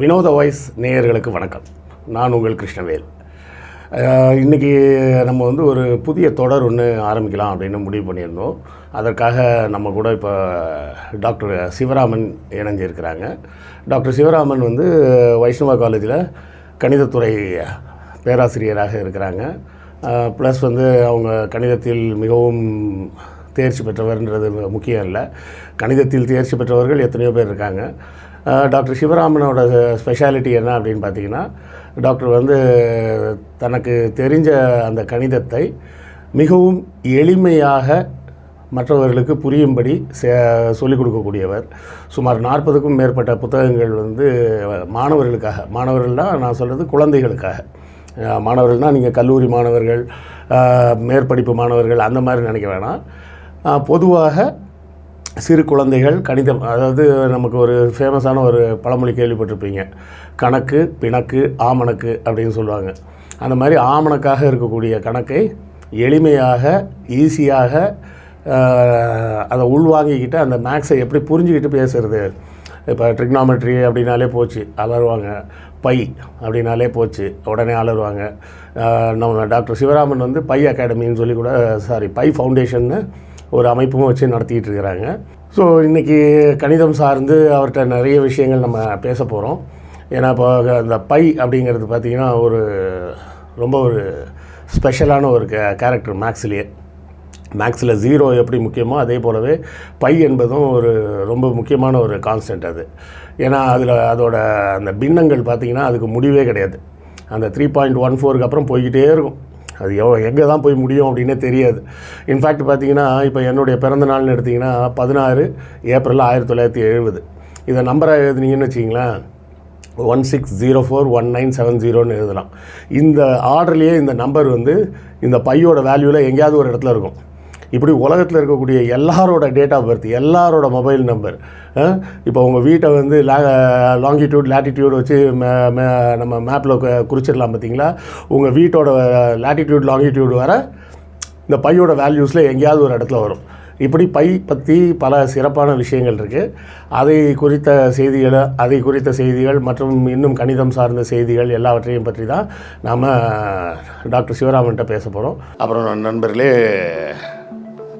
வினோத வாய்ஸ் நேயர்களுக்கு வணக்கம். நான் உங்கள் கிருஷ்ணவேல். இன்றைக்கி நம்ம வந்து ஒரு புதிய தொடர் ஒன்று ஆரம்பிக்கலாம் அப்படின்னு முடிவு பண்ணியிருந்தோம். அதற்காக நம்ம கூட இப்போ டாக்டர் சிவராமன் இணைஞ்சிருக்கிறாங்க. டாக்டர் சிவராமன் வந்து வைஷ்ணவா காலேஜில் கணிதத்துறை பேராசிரியராக இருக்கிறாங்க. ப்ளஸ் வந்து அவங்க கணிதத்தில் மிகவும் தேர்ச்சி பெற்றவர்ன்றது முக்கியம் இல்லை. கணிதத்தில் தேர்ச்சி பெற்றவர்கள் எத்தனையோ பேர் இருக்காங்க. டாக்டர் சிவராமனோட ஸ்பெஷாலிட்டி என்ன அப்படின்னு பார்த்தீங்கன்னா டாக்டர் வந்து தனக்கு தெரிஞ்ச அந்த கணிதத்தை மிகவும் எளிமையாக மற்றவர்களுக்கு புரியும்படி சொல்லிக் கொடுக்கக்கூடியவர். சுமார் நாற்பதுக்கும் மேற்பட்ட புத்தகங்கள் வந்து மாணவர்களுக்காக மாணவர்கள்னால் நான் சொல்கிறது குழந்தைகளுக்காக. மாணவர்கள்னால் நீங்கள் கல்லூரி மாணவர்கள் மேற்படிப்பு மாணவர்கள் அந்த மாதிரி நினைக்க வேணாம். பொதுவாக சிறு குழந்தைகள் கணிதம் அதாவது நமக்கு ஒரு ஃபேமஸான ஒரு பழமொழி கேள்விப்பட்டிருப்பீங்க. கணக்கு பிணக்கு ஆமணக்கு அப்படின்னு சொல்லுவாங்க. அந்த மாதிரி ஆமணக்காக இருக்கக்கூடிய கணக்கை எளிமையாக ஈஸியாக அதை உள்வாங்கிக்கிட்டு அந்த மேக்ஸை எப்படி புரிஞ்சுக்கிட்டு பேசுகிறது இப்போ ட்ரிக்னாமெட்ரி அப்படின்னாலே போச்சு அலறுவாங்க. பை அப்படின்னாலே போச்சு உடனே அலறுவாங்க. நம்ம டாக்டர் சிவராமன் வந்து பை அகாடமின்னு சொல்லி கூட சாரி பை ஃபவுண்டேஷன்னு ஒரு அமைப்பும் வச்சு நடத்திக்கிட்டு இருக்கிறாங்க. ஸோ இன்றைக்கி கணிதம் சார்ந்து அவர்கிட்ட நிறைய விஷயங்கள் நம்ம பேச போகிறோம் ஏன்னா இப்போ அந்த பை அப்படிங்கிறது பார்த்திங்கன்னா ஒரு ரொம்ப ஒரு ஸ்பெஷலான ஒரு கே கேரக்டர் மேக்ஸ்லேயே. மேக்ஸில் ஜீரோ எப்படி முக்கியமோ அதே போலவே பை என்பதும் ஒரு ரொம்ப முக்கியமான ஒரு கான்ஸ்டன்ட் அது. ஏன்னா அதில் அதோட அந்த பின்னங்கள் பார்த்திங்கன்னா அதுக்கு முடிவே கிடையாது. அந்த த்ரீ பாயிண்ட் ஒன் ஃபோருக்கு அப்புறம் போய்கிட்டே இருக்கும். அது எவ்வளோ எங்கே தான் போய் முடியும் அப்படின்னே தெரியாது. இன்ஃபேக்ட் பார்த்தீங்கன்னா இப்போ என்னுடைய பிறந்த நாள்னு எடுத்திங்கன்னா பதினாறு ஏப்ரல் ஆயிரத்தி தொள்ளாயிரத்தி எழுபது. இதை நம்பராக எழுதுனீங்கன்னு வச்சிங்களேன். One six zero four one nine seven ஜீரோன்னு எழுதலாம். இந்த ஆர்டர்லேயே இந்த நம்பர் வந்து இந்த பையோட வேல்யூவில் எங்கேயாவது ஒரு இடத்துல இருக்கும். இப்படி உலகத்தில் இருக்கக்கூடிய எல்லாரோட டேட் ஆஃப் பர்த் எல்லாரோட மொபைல் நம்பர் இப்போ உங்கள் வீட்டை வந்து லே லாங்கிடியூட் லேட்டிடியூட் வச்சு மே- மே- நம்ம மேப்பில் குறிச்சிடலாம் பார்த்தீங்களா உங்கள் வீட்டோட லேட்டிடியூட் லாங்கிடியூட் வர இந்த பையோட வேல்யூஸில் எங்கேயாவது ஒரு இடத்துல வரும். இப்படி பை பற்றி பல சிறப்பான விஷயங்கள் இருக்குது அதை குறித்த செய்திகளை அதை குறித்த செய்திகள் மற்றும் இன்னும் கணிதம் சார்ந்த செய்திகள் எல்லாவற்றையும் பற்றி தான் நாம் டாக்டர் சிவராமன்கிட்ட பேச போகிறோம் அப்புறம் நண்பர்களே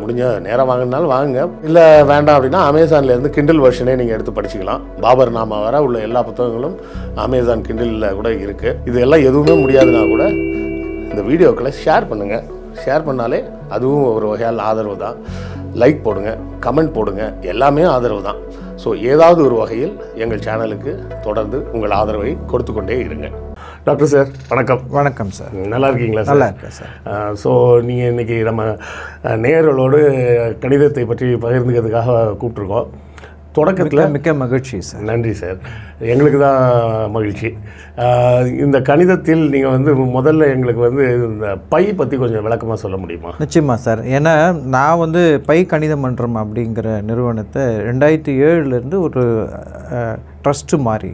முடிஞ்ச நேரம் வாங்கினாலும் வாங்குங்க. இல்லை வேண்டாம் அப்படின்னா அமேசான்ல இருந்து கிண்டில் வெர்ஷனே நீங்கள் எடுத்து படிச்சுக்கலாம். பாபர் நாமா வர உள்ள எல்லா புத்தகங்களும் அமேசான் கிண்டிலில் கூட இருக்குது இது எல்லாம் எதுவுமே முடியாதுன்னா கூட இந்த வீடியோக்களை ஷேர் பண்ணுங்கள் ஷேர் பண்ணாலே அதுவும் ஒரு வகையால் ஆதரவு தான். லைக் போடுங்க கமெண்ட் போடுங்க. எல்லாமே ஆதரவு தான். ஸோ ஏதாவது ஒரு வகையில் எங்கள் சேனலுக்கு தொடர்ந்து உங்கள் ஆதரவை கொடுத்து கொண்டே இருங்க. டாக்டர் சார் வணக்கம். வணக்கம் சார். நல்லா இருக்கீங்களா சார்? நல்லா இருக்கேன் சார். ஸோ நீங்கள் இன்றைக்கி நம்ம நேயர்களோடு கணிதத்தை பற்றி பகிர்ந்துக்கிறதுக்காக கூப்பிட்ருக்கோம் தொடக்கத்தில் மிக்க மகிழ்ச்சி சார். நன்றி சார். எங்களுக்கு தான் மகிழ்ச்சி. இந்த கணிதத்தில் நீங்கள் வந்து முதல்ல எங்களுக்கு வந்து இந்த பை பற்றி கொஞ்சம் விளக்கமாக சொல்ல முடியுமா? நிச்சயமா சார். ஏன்னா நான் வந்து பை கணித மன்றம் அப்படிங்கிற நிறுவனத்தை ரெண்டாயிரத்தி ஏழுலேருந்து ஒரு ட்ரஸ்ட்டு மாதிரி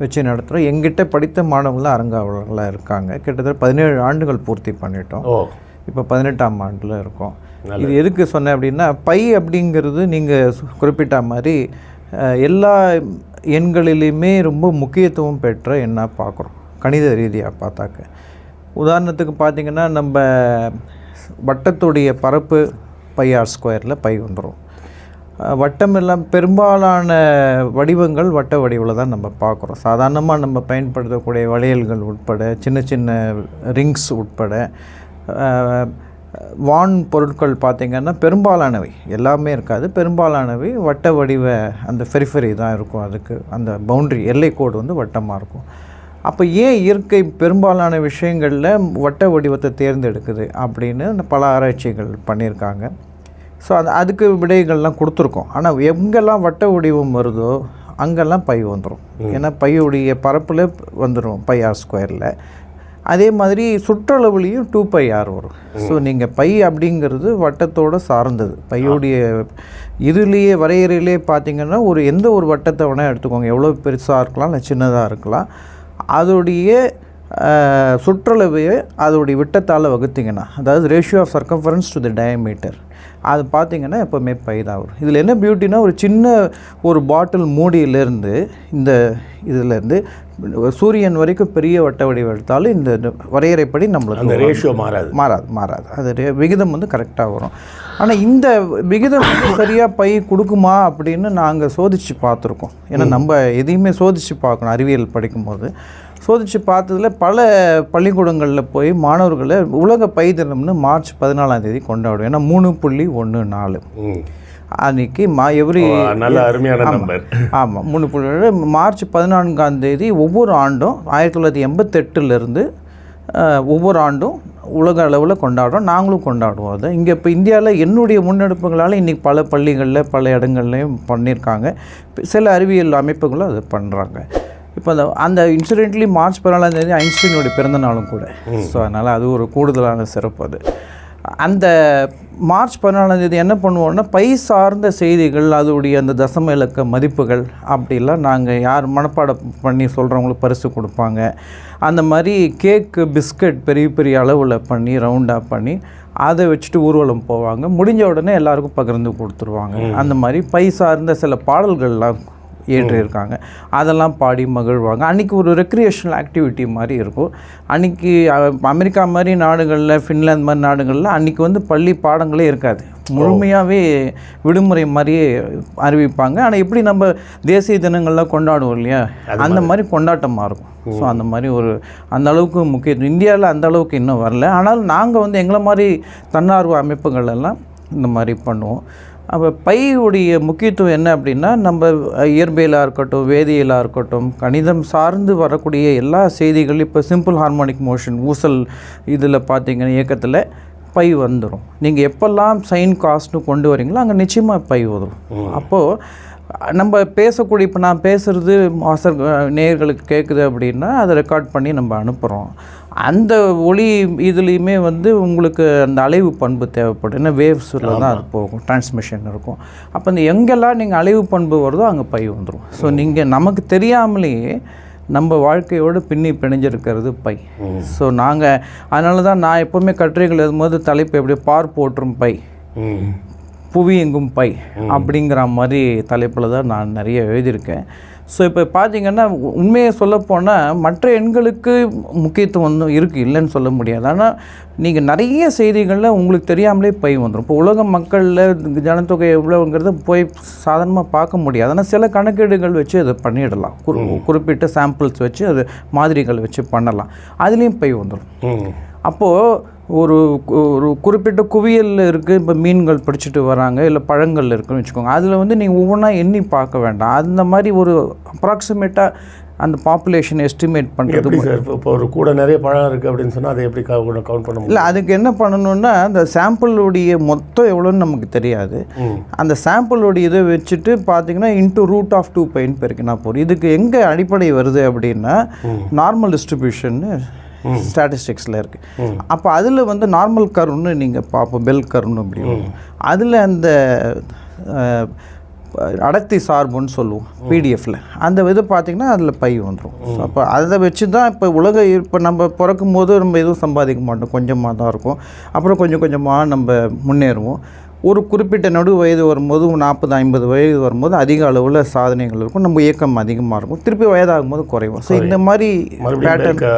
வச்சு நடத்துகிறோம் எங்கிட்ட படித்த மாணவர்கள்லாம் அரங்காவலர்களாக இருக்காங்க. கிட்டத்தட்ட பதினேழு ஆண்டுகள் பூர்த்தி பண்ணிட்டோம். இப்போ பதினெட்டாம் ஆண்டில் இருக்கோம். இது எதுக்கு சொன்னேன் அப்படின்னா பை அப்படிங்கிறது நீங்கள் குறிப்பிட்ட மாதிரி எல்லா எண்களிலையுமே ரொம்ப முக்கியத்துவம் பெற்ற எண்ணாக பார்க்குறோம் கணித ரீதியாக பார்த்தாக்க. உதாரணத்துக்கு பார்த்தீங்கன்னா நம்ம வட்டத்துடைய பரப்பு பை ஆர் ஸ்கொயரில் பை வந்துடும் வட்டம் எல்லாம் பெரும்பாலான வடிவங்கள் வட்ட வடிவில் தான் நம்ம பார்க்குறோம். சாதாரணமாக நம்ம பயன்படுத்தக்கூடிய வளையல்கள் உட்பட சின்ன சின்ன ரிங்ஸ் உட்பட வான் பொருட்கள் பார்த்திங்கன்னா பெரும்பாலானவை. எல்லாமே இருக்காது. பெரும்பாலானவை வட்ட வடிவ அந்த ஃபெரிஃபெரி தான் இருக்கும். அதுக்கு அந்த பவுண்ட்ரி எல்லை கோடு வந்து வட்டமாக இருக்கும். அப்போ ஏன் இயற்கை பெரும்பாலான விஷயங்களில் வட்ட வடிவத்தை தேர்ந்தெடுக்குது அப்படின்னு பல ஆராய்ச்சிகள் பண்ணியிருக்காங்க. ஸோ அது அதுக்கு விடைகள்லாம் கொடுத்துருக்கோம். ஆனால் எங்கெல்லாம் வட்ட வடிவம் வருதோ அங்கெல்லாம் பை வந்துடும் ஏன்னா பையுடைய பரப்பில் வந்துடும் பை ஆர் ஸ்கொயரில் அதே மாதிரி சுற்றளவுலேயும் டூ பை ஆர் வரும். ஸோ நீங்கள் பை அப்படிங்கிறது வட்டத்தோடு சார்ந்தது. பையுடைய இதுலேயே வரையறையிலே பார்த்தீங்கன்னா ஒரு எந்த ஒரு வட்டத்தை வேணால் எடுத்துக்கோங்க. எவ்வளோ பெருசாக இருக்கலாம் இல்லை சின்னதாக இருக்கலாம். அதோடைய சுற்றளவையை அதோடைய விட்டத்தால் வகுத்தீங்கன்னா அதாவது ratio of circumference to the diameter அது பார்த்தீங்கன்னா எப்போவுமே பயிராகும் இதில் என்ன பியூட்டினா ஒரு சின்ன ஒரு பாட்டில் மூடியிலேருந்து இந்த இதிலேருந்து சூரியன் வரைக்கும் பெரிய வட்ட வடிவம் எடுத்தாலும் இந்த வரையறைப்படி நம்மளுக்கு அந்த. ரேஷியோ மாறாது. மாறாது மாறாது. அது விகிதம் வந்து கரெக்டாக வரும். ஆனால் இந்த விகிதம் வந்து சரியாக பை கொடுக்குமா அப்படின்னு நாங்கள் சோதித்து பார்த்துருக்கோம். ஏன்னா நம்ம எதையுமே சோதித்து பார்க்கணும் அறிவியல் படிக்கும்போது. சோதித்து பார்த்ததுல பல பள்ளிக்கூடங்களில் போய் மாணவர்களை உலக பை தினம்னு மார்ச் பதினாலாம் தேதி கொண்டாடுவோம். ஏன்னா மூணு புள்ளி ஒன்று நாலு. அன்னைக்கு மா எவ்ரி நல்ல அருமையான நம்பர் ஆமாம் மூணு புள்ளி. மார்ச் பதினான்காம் தேதி ஒவ்வொரு ஆண்டும் ஆயிரத்தி தொள்ளாயிரத்தி எண்பத்தெட்டுலேருந்து ஒவ்வொரு ஆண்டும் உலக அளவில் கொண்டாடுறோம். நாங்களும் கொண்டாடுவோம் அதை. இங்கே இப்போ இந்தியாவில் என்னுடைய முன்னெடுப்புகளால் இன்றைக்கி பல பள்ளிகளில் பல இடங்கள்லையும் பண்ணியிருக்காங்க. இப்ப சில அறிவியல் அமைப்புகளும் அதை பண்ணுறாங்க இப்போ அந்த அந்த இன்சிடென்ட்லி மார்ச் பதினாலாம் தேதி ஐன்ஸ்டீனுடைய பிறந்த நாளும் கூட. ஸோ அதனால் அது ஒரு கூடுதலான சிறப்பு அது. அந்த மார்ச் பதினாலாம் தேதி என்ன பண்ணுவோம்னா பை சார்ந்த செய்திகள் அதோடைய அந்த தசம இலக்க மதிப்புகள் அப்படிலாம் நாங்கள் யார் மனப்பாடம் பண்ணி சொல்கிறவங்களுக்கு பரிசு கொடுப்பாங்க. அந்த மாதிரி கேக்கு பிஸ்கட் பெரிய பெரிய அளவில் பண்ணி ரவுண்டாக பண்ணி அதை வச்சுட்டு ஊர்வலம் போவாங்க. முடிஞ்ச உடனே எல்லாருக்கும் பகிர்ந்து கொடுத்துருவாங்க. அந்த மாதிரி பை சார்ந்த சில பாடல்கள்லாம் ஏற்றிருக்காங்க. அதெல்லாம் பாடி மகிழ்வாங்க. அன்றைக்கி ஒரு ரெக்ரியேஷனல் ஆக்டிவிட்டி மாதிரி இருக்கும். அன்றைக்கி அமெரிக்கா மாதிரி நாடுகளில் ஃபின்லாந்து மாதிரி நாடுகளில் அன்றைக்கி வந்து பள்ளி பாடங்களே இருக்காது. முழுமையாகவே விடுமுறை மாதிரியே அறிவிப்பாங்க. ஆனால் எப்படி நம்ம தேசிய தினங்கள்லாம் கொண்டாடுவோம் இல்லையா? அந்த மாதிரி. கொண்டாட்டமாக இருக்கும். ஸோ அந்த மாதிரி ஒரு அந்த அளவுக்கு முக்கியத்துவம். இந்தியாவில் அந்த அளவுக்கு இன்னும் வரல. ஆனால் நாங்கள் வந்து எங்களை மாதிரி தன்னார்வ அமைப்புகள் எல்லாம் இந்த மாதிரி பண்ணுவோம். அப்போ பையுடைய முக்கியத்துவம் என்ன அப்படின்னா நம்ம இயற்பியலாக இருக்கட்டும் வேதியியலாக இருக்கட்டும் கணிதம் சார்ந்து வரக்கூடிய எல்லா செய்திகளும் இப்போ சிம்பிள் ஹார்மோனிக் மோஷன் ஊசல் இதில் பார்த்தீங்கன்னா இயக்கத்தில் பை வந்துடும் நீங்கள் எப்பெல்லாம் சைன் காஸ்ட்னு கொண்டு வரீங்களோ அங்கே நிச்சயமாக பை வரும். அப்போது நம்ம பேசக்கூடிய இப்போ நான் பேசுகிறது வாசர் நேயர்களுக்கு கேட்குது அப்படின்னா அதை ரெக்கார்ட் பண்ணி நம்ம அனுப்புகிறோம் அந்த ஒளி இதுலேயுமே வந்து உங்களுக்கு அந்த அலைவு பண்பு தேவைப்படும். ஏன்னா வேவ்ஸில் தான் அது போகும் டிரான்ஸ்மிஷன் இருக்கும். அப்போ இந்த எங்கெல்லாம் நீங்கள் அலைவு பண்பு வருதோ அங்கே பை வந்துடும் ஸோ நீங்கள் நமக்கு தெரியாமலேயே நம்ம வாழ்க்கையோடு பின்னி பிணைஞ்சிருக்கிறது பை. ஸோ நாங்கள் அதனால தான் நான் எப்போவுமே கட்டுரைகள் எழுதும்போது தலைப்பு எப்படி பார் போற்றும் பை. புவி எங்கும் பை அப்படிங்கிற மாதிரி தலைப்பில் தான் நான் நிறைய எழுதியிருக்கேன். ஸோ இப்போ பார்த்தீங்கன்னா உண்மையை சொல்லப்போனால் மற்ற எண்களுக்கு முக்கியத்துவம் வந்து இருக்குது இல்லைன்னு சொல்ல முடியாது. ஆனால் நீங்கள் நிறைய செய்திகளில் உங்களுக்கு தெரியாமலே பை வந்துடும் இப்போ உலக மக்களில் ஜனத்தொகை எவ்வளோங்கிறத போய் சாதாரணமாக பார்க்க முடியாது. ஆனால் சில கணக்கீடுகள் வச்சு அதை பண்ணிடலாம். குறி குறிப்பிட்ட சாம்பிள்ஸ் வச்சு அது மாதிரிகள் வச்சு பண்ணலாம். அதுலேயும் பை வந்துடும். அப்போது ஒரு கு- ஒரு குறிப்பிட்ட குவியல் இருக்குது இப்போ மீன்கள் பிடிச்சிட்டு வராங்க இல்லை பழங்கள் இருக்குன்னு வச்சுக்கோங்க. அதில் வந்து நீங்கள் ஒவ்வொன்றா எண்ணி பார்க்க வேண்டாம். அந்த மாதிரி ஒரு அப்ராக்சிமேட்டாக அந்த பாப்புலேஷன் எஸ்டிமேட் பண்ணுறது சார்? இப்போ ஒரு கூட நிறைய பழம் இருக்குது அப்படின்னு சொன்னால் அதை எப்படி கவுண்ட் பண்ண இல்லை அதுக்கு என்ன பண்ணணும்னா அந்த சாம்பிளுடைய மொத்தம் எவ்வளோன்னு நமக்கு தெரியாது. அந்த சாம்பிளுடைய இதை வச்சுட்டு பார்த்தீங்கன்னா இன்ட்டு ரூட் ஆஃப் டூ பைன் பெருக்கினா போதும். இதுக்கு எங்கே அடிப்படை வருது அப்படின்னா நார்மல் டிஸ்ட்ரிபியூஷன்னு ஸ்டாட்டிஸ்டிக்ஸில் இருக்குது அப்போ அதில் வந்து நார்மல் கருன்னு நீங்கள் பார்ப்போம் பெல் கருன்னு அப்படி அதில் அந்த அடர்த்தி சார்புன்னு சொல்லுவோம் பிடிஎஃப்பில் அந்த இது பார்த்திங்கன்னா அதில் பை வந்துடும் அப்போ அதை வச்சு தான் இப்போ உலக இப்போ நம்ம பிறக்கும் போது நம்ம எதுவும் சம்பாதிக்க மாட்டோம். கொஞ்சமாக தான் இருக்கும். அப்புறம் கொஞ்சம் கொஞ்சமாக நம்ம முன்னேறுவோம். ஒரு குறிப்பிட்ட நடு வயது வரும்போது நாற்பது ஐம்பது வயது வரும்போது அதிக அளவில் சாதனைகள் இருக்கும். நம்ம இயக்கம் அதிகமாக இருக்கும். திருப்பி வயதாகும் போது குறையும். ஸோ இந்த மாதிரி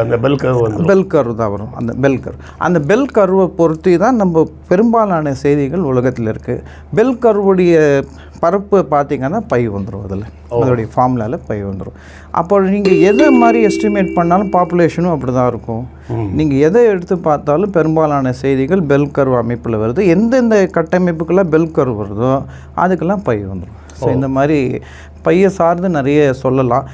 அந்த பெல் கர்வ் பெல் கர்வ் தான் வரும். அந்த பெல் கர்வ் அந்த பெல் கர்வை பொறுத்து தான் நம்ம பெரும்பாலான செய்திகள் உலகத்தில் இருக்குது பெல் கர்வுடைய பரப்பு பார்த்தீங்கன்னா பை வந்துடும் அதில். அதோடைய ஃபார்முலாவில் பை வந்துடும் அப்போ நீங்கள் எதை மாதிரி எஸ்டிமேட் பண்ணாலும் பாப்புலேஷனும் அப்படி தான் இருக்கும் நீங்கள் எதை எடுத்து பார்த்தாலும் பெரும்பாலான செய்திகள் பெல் கர்வ் அமைப்பில் வருது. எந்தெந்த கட்டமைப்புக்கெல்லாம் பெல் கர்வ் வருதோ அதுக்கெல்லாம் பை வந்துடும் ஸோ இந்த மாதிரி பையை சார்ந்து நிறைய சொல்லலாம்.